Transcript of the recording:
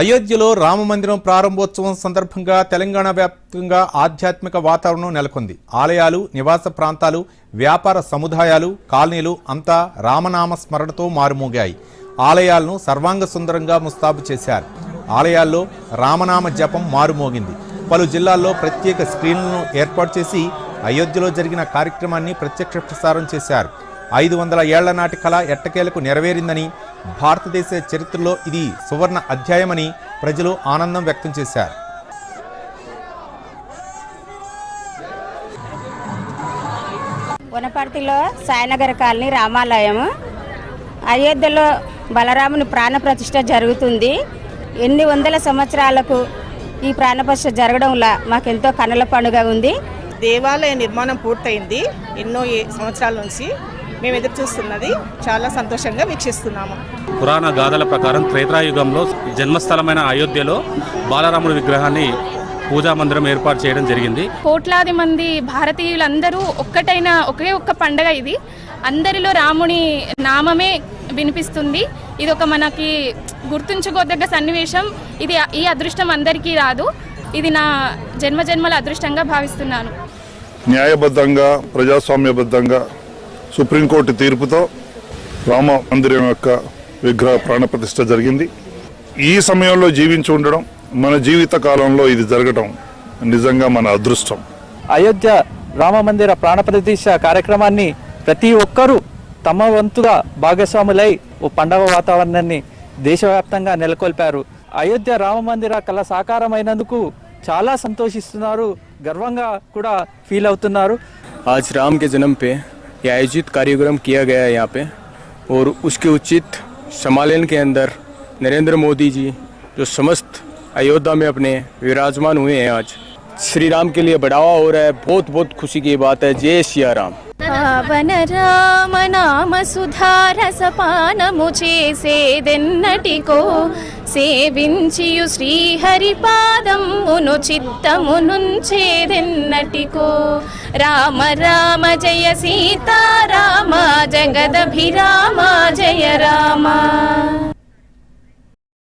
అయోధ్యలో రామమందిరం ప్రారంభోత్సవం సందర్భంగా తెలంగాణ వ్యాప్తంగా ఆధ్యాత్మిక వాతావరణం నెలకొంది. ఆలయాలు నివాస ప్రాంతాలు వ్యాపార సముదాయాలు కాలనీలు అంతా రామనామ స్మరణతో మారుమోగాయి. ఆలయాలను సర్వాంగ సుందరంగా ముస్తాబు చేశారు. ఆలయాల్లో రామనామ జపం మారుమోగింది. పలు జిల్లాల్లో ప్రత్యేక స్క్రీన్లను ఏర్పాటు చేసి అయోధ్యలో జరిగిన కార్యక్రమాన్ని ప్రత్యక్ష ప్రసారం చేశారు. ఐదు వందల ఏళ్ళ నాటి కళ ఎట్టకేలకు నెరవేరిందని భారతదేశ చరిత్రలో ఇది సువర్ణ అధ్యాయమని ప్రజలు ఆనందం వ్యక్తం చేశారు. వనపర్తిలో సాయినగర్ కాలనీ రామాలయము. అయోధ్యలో బలరాముని ప్రాణప్రతిష్ఠ జరుగుతుంది. ఎన్ని వందల సంవత్సరాలకు ఈ ప్రాణప్రతిష్ఠ జరగడంలో మాకెంతో కనుల పండుగ ఉంది. దేవాలయ నిర్మాణం పూర్తయింది. ఎన్నో ఏ- సంవత్సరాల నుంచి మేము ఎదురు చూస్తున్నది చాలా సంతోషంగా వీక్షిస్తున్నాము. పురాణ గాథల ప్రకారం త్రేతాయుగంలో జన్మస్థలమైన అయోధ్యలో బాలరాముడి విగ్రహాన్ని పూజా మందిరం ఏర్పాటు చేయడం జరిగింది. కోట్లాది మంది భారతీయులందరూ ఒక్కటైన ఒకే ఒక్క పండగ ఇది. అందరిలో రాముని నామమే వినిపిస్తుంది. ఇది ఒక మనకి గుర్తుంచుకోదగ్గ సన్నివేశం. ఇది ఈ అదృష్టం అందరికీ రాదు. ఇది నా జన్మ జన్మల అదృష్టంగా భావిస్తున్నాను. న్యాయబద్ధంగా ప్రజాస్వామ్యబద్ధంగా సుప్రీంకోర్టు తీర్పుతో రామ మందిరం యొక్క విగ్రహ ప్రాణప్రతిష్ఠ జరిగింది ఈ సమయంలో జీవించి ఉండడం మన జీవిత కాలంలో ఇది జరగడం నిజంగా మన అదృష్టం అయోధ్య రామ మందిర ప్రాణప్రతిష్ఠ కార్యక్రమాన్ని ప్రతి ఒక్కరూ తమ వంతుగా భాగస్వాములై ఓ పండగ వాతావరణాన్ని దేశవ్యాప్తంగా నెలకొల్పారు అయోధ్య రామ మందిర కళ సాకారమైనందుకు చాలా సంతోషిస్తున్నారు గర్వంగా కూడా ఫీల్ అవుతున్నారు आज राम के जन्म पे ये आयोजित कार्यक्रम किया गया है यहाँ पे और उसके उचित सम्मेलन के अंदर नरेंद्र मोदी जी जो समस्त अयोध्या में अपने विराजमान हुए हैं आज श्री राम के लिए बढ़ावा हो रहा है बहुत बहुत खुशी की बात है जय सिया राम పావన రామ నామ సుధారసపానము చేసేదెన్నటికో సేవించియు శ్రీహరి పాదమును చిత్తమునుంచేదెన్నటికో? రామ రామ జయ సీతారామ జగదభిరామ జయ రామ.